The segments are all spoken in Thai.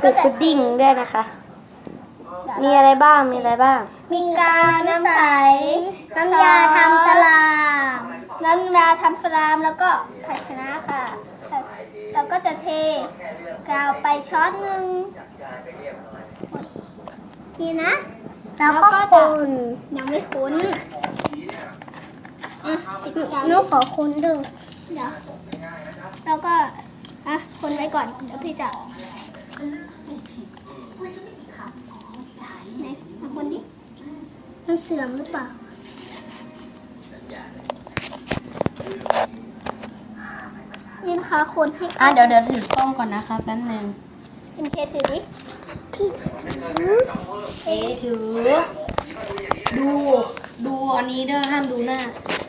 แล้วฝึก็กจะพุดดิ้งด้วยนะคะ มีอะไรบ้างมีอะไรบ้าง มีกาวน้ำใสน้ำยาทำสลามน้ำยาทำสลามแล้วก็ภาชนะค่ะแล้วก็จะเทกาวไปช้อนหนึ่งนี่นะแล้วก็จะคุณยังไม่คุ้นอะติดกาวหนูขอคุณดูเดี๋ยวแล้วก็อะคนไว้ก่อนเดี๋ยวพี่จะ ไหนมาคนดิมันเสื่อมหรือเปล่า นี่นะคะคนให้อะเดี๋ยวเดี๋ยวถือกล้องก่อนนะคะแป๊บหนึงเป็นเคถือดิพี่เอถือ ดู ดูอันนี้เด้อห้ามดูหน้า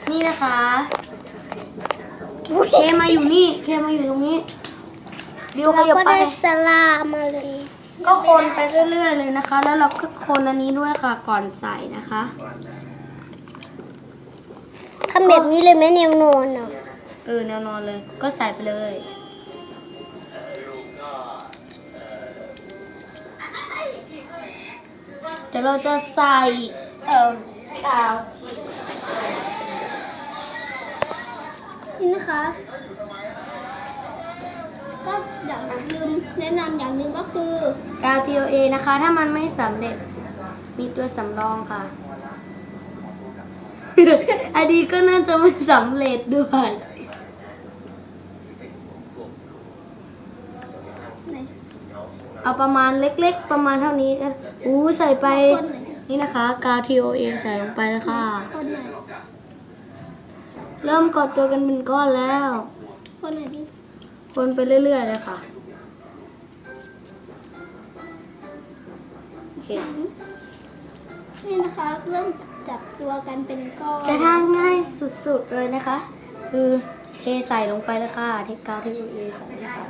นี่นะคะ เคมาอยู่นี่ เคมาอยู่ตรงนี้ ดิวขเรายับก็ไปได้สลามมาเลยก็คนไปเรื่อยๆเลยนะคะ แล้วเราก็คนอันนี้ด้วยค่ะก่อนใส่นะคะทำแบบนี้เลยไหมแนวนอนอะเออแนวนอนเลย ก็ใส่ไปเลยเดี๋ยวเราจะใส่เอ่อกาวจีนี่นะคะ ก็เดี๋ยวลืมแนะนำอย่างหนึ่งก็คือกาว GOA นะคะ ถ้ามันไม่สำเร็จมีตัวสำรองค่ะ อันนี้ก็น่าจะไม่สำเร็จด้วยไหนเอาประมาณเล็กๆ ประมาณเท่านี้ก็อู้ใส่ไปคนไหนนี่นะคะ กาว TOA ใส่ลงไปแล้วค่ะ คนไหนเริ่มกดตัวกันเป็นก้อนแล้ว คนไหนดิ คนไปเรื่อยๆเลยค่ะโอเคนี่นะคะ เริ่มจับตัวกันเป็นก้อนแต่ถ้าง่ายสุดๆเลยนะคะ คือเทใส่ลงไปเลยค่ะเทกาว TOA ใส่เลยค่ะ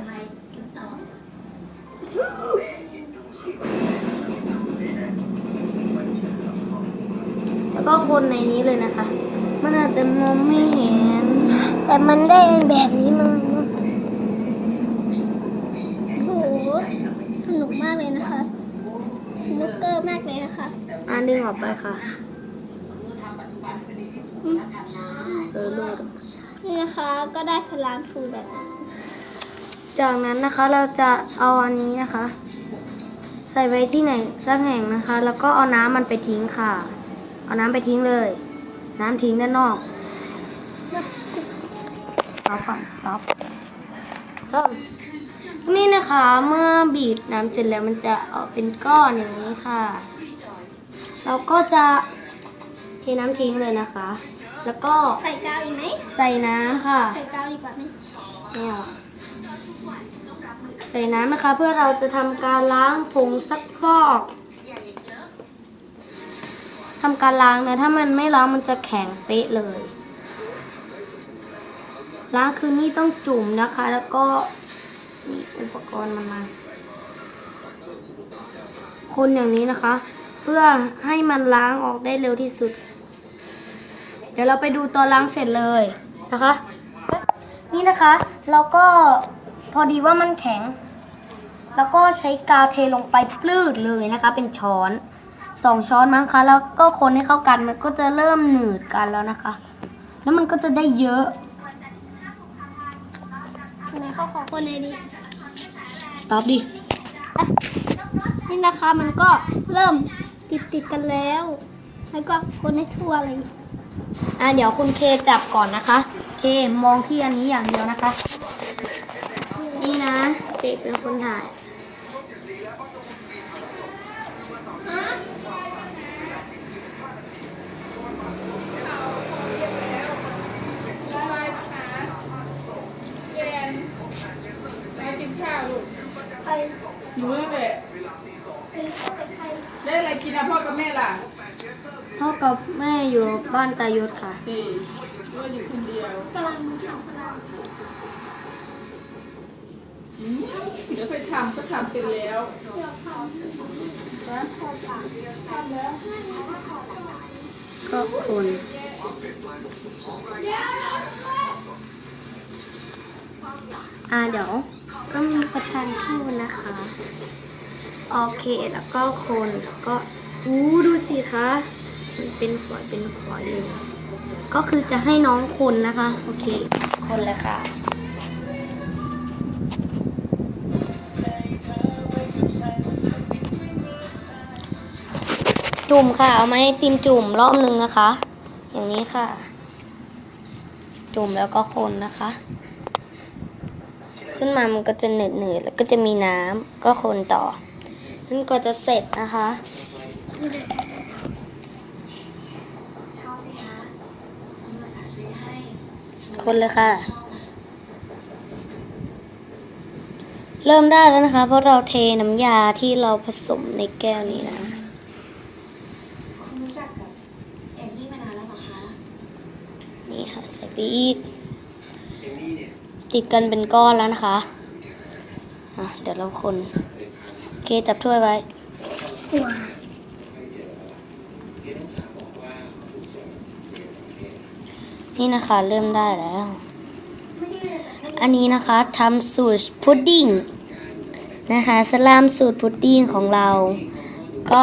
แล้วก็คนในนี้เลยนะคะ มันอาจจะมองไม่เห็น แต่มันได้แบบนี้มาเนอะ โอ้โหสนุกมากเลยนะคะ สนุก เกอร์มากเลยนะคะอ่านดึงออกไปค่ะอืมเออลูดนี่นะคะก็ได้สลามฟูแบบนี้จากนั้นนะคะเราจะเอาอันนี้นะคะ ใส่ไว้ที่ไหนสักแห่งนะคะ แล้วก็เอาน้ำมันไปทิ้งค่ะ เอาน้ำไปทิ้งเลย น้ำทิ้งด้านนอกสต็อปก่อนสต็อปเริ่ม นี่นะคะเมื่อบีบน้ำเสร็จแล้วมันจะออกเป็นก้อนอย่างนี้ค่ะ เราก็จะเทน้ำทิ้งเลยนะคะ แล้วก็ใส่กาวอีกไหมใส่น้ำค่ะ ใส่กาวดีกว่าไหมเนี่ยใส่น้ำนะคะเพื่อเราจะทำการล้างผงซักฟอกทำการล้างนะถ้ามันไม่ล้างมันจะแข็งเป๊ะเลย ล้างคือนี่ต้องจุ่มนะคะ แล้วก็ นี่อุปกรณ์มันมา คนอย่างนี้นะคะ เพื่อให้มันล้างออกได้เร็วที่สุด เดี๋ยวเราไปดูตอนล้างเสร็จเลยนะคะ นี่นะคะเราก็พอดีว่ามันแข็ง แล้วก็ใช้กาวเทลงไปปลื้ดเลยนะคะ เป็นช้อนสองช้อนมั้งคะ แล้วก็คนให้เข้ากันมันก็จะเริ่มหนืดกันแล้วนะคะ แล้วมันก็จะได้เยอะไหนเขาขอคนเลยดิ ตอบดิ นี่นะคะมันก็เริ่มติดติดกันแล้ว แล้วก็คนให้ทั่วเลย อะเดี๋ยวคุณเคจับก่อนนะคะ เคมองที่อันนี้อย่างเดียวนะคะ นี่นะเจเป็นคนถ่าย ใคร หนูนั่นแหละใครใครได้อะไรกินอะพ่อกับแม่ล่ะพ่อกับแม่อยู่บ้านตายุทธค่ะดีว่าอยู่คนเดียวกำลังทำพลังอืมเดี๋ยวไปทำก็ทำเป็นแล้วเราทำนะพอปากทำแล้วก็คนอ่าเดี๋ยว ก็มีประธานทูตนะคะ โอเค แล้วก็คนแล้วก็อู้ดูสิคะมันเป็นฝอยเป็นฝอยเลยก็คือจะให้น้องคนนะคะ โอเค คนเลยค่ะจุ่มค่ะ เอามาให้ติมจุ่มรอบหนึ่งนะคะ อย่างนี้ค่ะ จุ่มแล้วก็คนนะคะ ขึ้นมามันก็จะเหนืดหนืดๆแล้วก็จะมีน้ำก็คนต่อนั่นก็จะเสร็จนะคะคนเลยค่ะ เริ่มได้แล้วนะคะ เพราะเราเทน้ำยาที่เราผสมในแก้วนี้นะนี่ค่ะใส่ไปอีก ติดกันเป็นก้อนแล้วนะคะะเดี๋ยวเราคนโอเคจับถ้วยไว้นี่นะคะเริ่มได้แล้ว อันนี้นะคะทำสูตรพุดดิ้งนะคะสลามสูตรพุดดิ้งของเรา ก็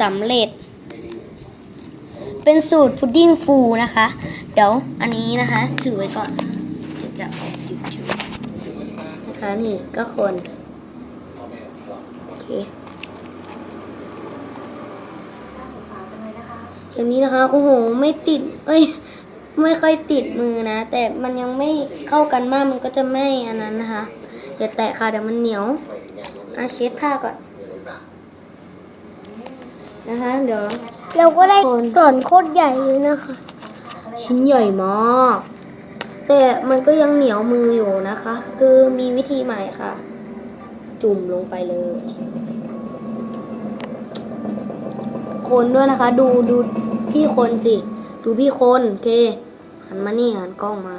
สำเร็จ เป็นสูตรพุดดิ้งฟูนะคะ เดี๋ยวอันนี้นะคะ ถือไว้ก่อน เดี๋ยวจะออกยูทูบนะคะนี่ก็คนโอเคอย่างนี้นะคะโอ้โหไม่ติด เอ้ย ไม่ค่อยติดมือนะ แต่มันยังไม่เข้ากันมากมันก็จะไม่อันนั้นนะคะอย่าแตะค่ะเดี๋ยวมันเหนียวอาเช็ดผ้าก่อนนะคะเดี๋ยวเราก็ได้คนส่วนโคตรใหญ่เลยนะคะ ชิ้นใหญ่มาก แต่มันก็ยังเหนียวมืออยู่นะคะ คือมีวิธีใหม่ค่ะ จุ่มลงไปเลย คนด้วยนะคะ ดูดูพี่คนสิ ดูพี่คนโอเคหันมานี่หันกล้องมา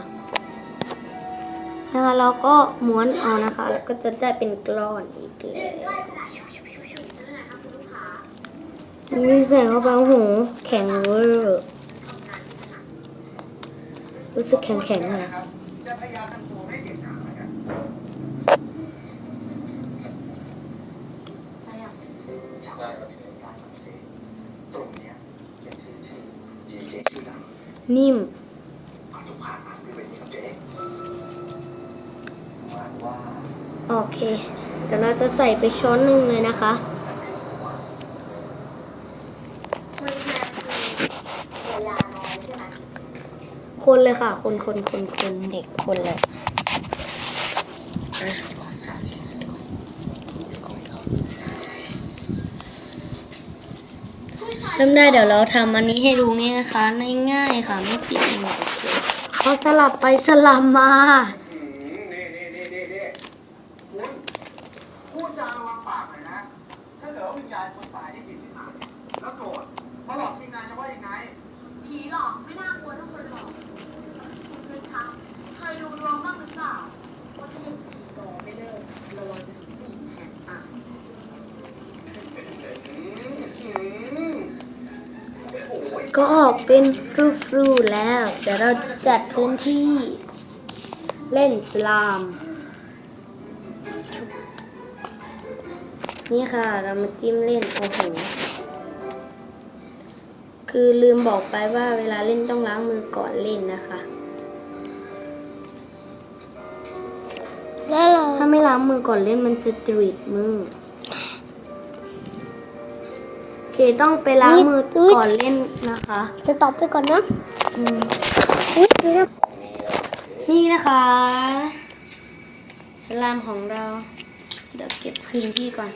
นะคะเราก็ม้วนเอานะคะ แล้วก็จะได้เป็นกล้อนอีกเลยมีแสงเข้าไปโอ้โหแข็งเวอร์ รู้สึกแข็งๆเลยนิ่มโอเค เดี๋ยวเราจะใส่ไปช้อนหนึ่งเลยนะคะ คนเลยค่ะ คนคนคนคนเด็กคนเลยอะเริ่มได้เดี๋ยวเราทำอันนี้ให้ดูง่ายนะคะง่ายๆค่ะไม่ติดมือโอเคพอสลับไปสลับมานี่นี่นี่นี่นี่คุณพูดจาระวังปากหน่อยนะถ้าเกิดว่าวิญญาณคนตายได้ยินขึ้นมาเนี่ยแล้วโกรธเพราะหลอกทีมงานจะว่ายังไงผีหลอกไม่น่ากลัวเท่าคนหลอก คุณเคยดูดวงบ้างหรือเปล่าว่าถ้ายังผีกอไม่เลิกระวังจะถูกผีแหกปากก็ออกเป็นฟรูฟรูแล้ว เดี๋ยวเราจัดพื้นที่เล่นสลาม นี่ค่ะ เรามาจิ้มเล่น โอ้โห คือลืมบอกไปว่าเวลาเล่นต้องล้างมือก่อนเล่นนะคะ แล้วเราถ้าไม่ล้างมือก่อนเล่นมันจะตรีดมือโอเคต้องไปล้างมือก่อนเล่นนะคะ จะตอบไปก่อนนะอืมอุ๊ยเดี๋ยวนะนี่นะคะ สลามของเรา เดี๋ยวเก็บพื้นที่ก่อน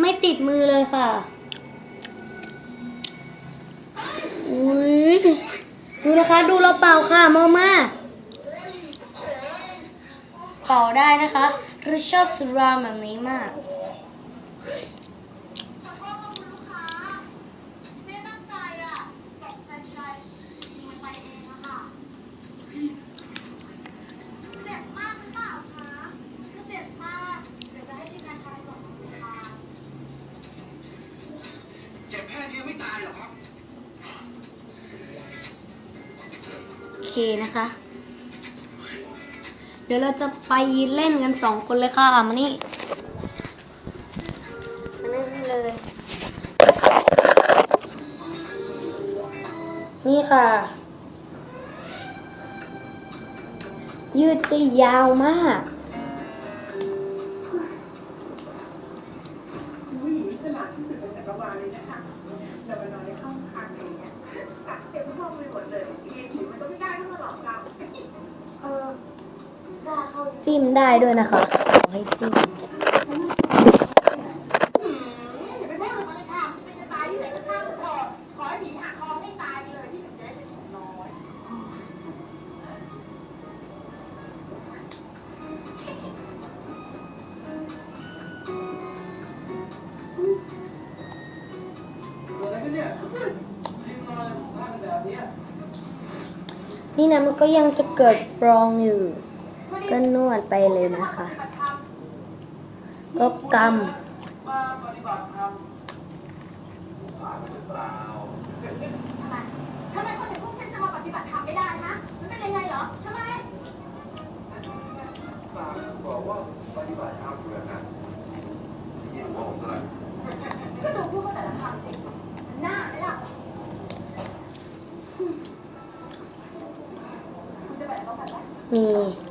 ไม่ติดมือเลยค่ะอุ้ยดูนะคะ ดูเราเป่าค่ะมามา เป่าได้นะคะเราชอบสลามแบบนี้มากไม่ตั้งใจอะตกใจใจยิงมันไปเองอะค่ะเจ็บมากหรือเปล่าคะก็เจ็บมากเดี๋ยวจะให้ทีมงานพาไปส่งโรงพยาบาลเจ็บแค่นี้ไม่ตายหรอกครับโอเคนะคะเเดี๋ยวเราจะไปเล่นกันสองคนเลยค่ะมานี่มาเล่นเลย นี่ค่ะ ยืดได้ยาวมาก จิ้มได้ด้วยนะคะขอให้จิ้มไม่ใช่คนไม่ทำไม่จะตายที่ไหนก็ตามเถอะขอให้ผีหักคอให้ตายเลยที่ถึงจะได้เป็นของน้อยนี่นะมันก็ยังจะเกิดฟรองอยู่ ก็นวดไปเลยนะคะ ก็กมาปฏิบัติธรรมผ่านไปหรือเปล่าทำไมทำไมคนอย่างพวกฉันจะมาปฏิบัติธรรมไม่ได้ฮะมันเป็นยังไงเหรอทำไมปากบอกว่าปฏิบัติธรรมอยู่นะยินหัวผมเลยก็ดูพูดว่าแต่ละคำสิหน้าไหมล่ะคุณจะไปเขาไปไหมำมีจะสวดมนต์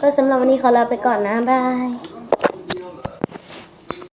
ก็สำหรับวันนี้ขอลาไปก่อนนะบาย